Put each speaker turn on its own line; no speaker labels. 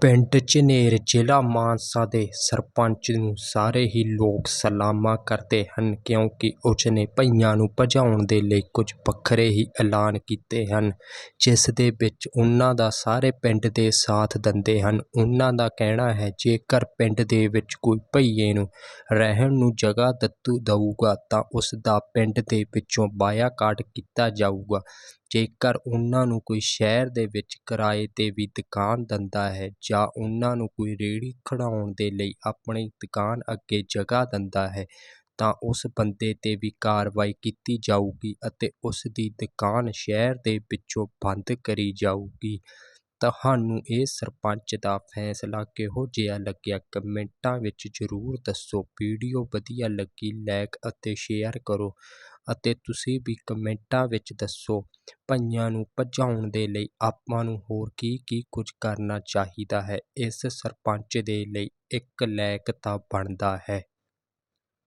ਪਿੰਡ ਝਨੇਰ ਜ਼ਿਲ੍ਹਾ ਮਾਨਸਾ ਦੇ ਸਰਪੰਚ ਨੂੰ ਸਾਰੇ ਹੀ ਲੋਕ ਸਲਾਮਾਂ ਕਰਦੇ ਹਨ ਕਿਉਂਕਿ ਉਸਨੇ ਭਈਆਂ ਨੂੰ ਭਜਾਉਣ ਦੇ ਲਈ ਕੁਝ ਵੱਖਰੇ ਹੀ ਐਲਾਨ ਕੀਤੇ ਹਨ, ਜਿਸ ਦੇ ਵਿੱਚ ਉਹਨਾਂ ਦਾ ਸਾਰੇ ਪਿੰਡ ਦੇ ਸਾਥ ਦਿੰਦੇ ਹਨ। ਉਹਨਾਂ ਦਾ ਕਹਿਣਾ ਹੈ, ਜੇਕਰ ਪਿੰਡ ਦੇ ਵਿੱਚ ਕੋਈ ਭਈਏ ਨੂੰ ਰਹਿਣ ਨੂੰ ਜਗ੍ਹਾ ਦਿੱਤੂ ਦਊਗਾ, ਤਾਂ ਉਸ ਦਾ ਪਿੰਡ ਦੇ ਵਿੱਚੋਂ ਬਾਇਕਾਟ ਕੀਤਾ ਜਾਊਗਾ। ਜੇਕਰ ਉਹਨਾਂ ਨੂੰ ਕੋਈ ਸ਼ਹਿਰ ਦੇ ਵਿੱਚ ਕਿਰਾਏ 'ਤੇ ਵੀ ਦੁਕਾਨ ਦਿੰਦਾ ਹੈ ਜਾਂ ਉਹਨਾਂ ਨੂੰ ਕੋਈ ਰੇਹੜੀ ਖੜਾਉਣ ਦੇ ਲਈ ਆਪਣੀ ਦੁਕਾਨ ਅੱਗੇ ਜਗ੍ਹਾ ਦਿੰਦਾ ਹੈ, ਤਾਂ ਉਸ ਬੰਦੇ 'ਤੇ ਵੀ ਕਾਰਵਾਈ ਕੀਤੀ ਜਾਊਗੀ ਅਤੇ ਉਸ ਦੀ ਦੁਕਾਨ ਸ਼ਹਿਰ ਦੇ ਵਿੱਚੋਂ ਬੰਦ ਕਰੀ ਜਾਊਗੀ। ਤੁਹਾਨੂੰ ਇਹ ਸਰਪੰਚ ਦਾ ਫੈਸਲਾ ਕਿਹੋ ਜਿਹਾ ਲੱਗਿਆ? ਕਮੈਂਟਾਂ ਵਿੱਚ ਜ਼ਰੂਰ ਦੱਸੋ। ਵੀਡੀਓ ਵਧੀਆ ਲੱਗੀ ਲਾਇਕ ਅਤੇ ਸ਼ੇਅਰ ਕਰੋ। ਅਤੇ ਤੁਸੀਂ ਵੀ ਕਮੈਂਟਾਂ ਵਿੱਚ ਦੱਸੋ, ਭਈਆਂ ਨੂੰ ਭਜਾਉਣ ਦੇ ਲਈ ਆਪਾਂ ਨੂੰ ਹੋਰ ਕੀ ਕੀ ਕੁਝ ਕਰਨਾ ਚਾਹੀਦਾ ਹੈ? ਇਸ ਸਰਪੰਚ ਦੇ ਲਈ ਇੱਕ ਲਾਇਕ ਤਾਂ ਬਣਦਾ ਹੈ।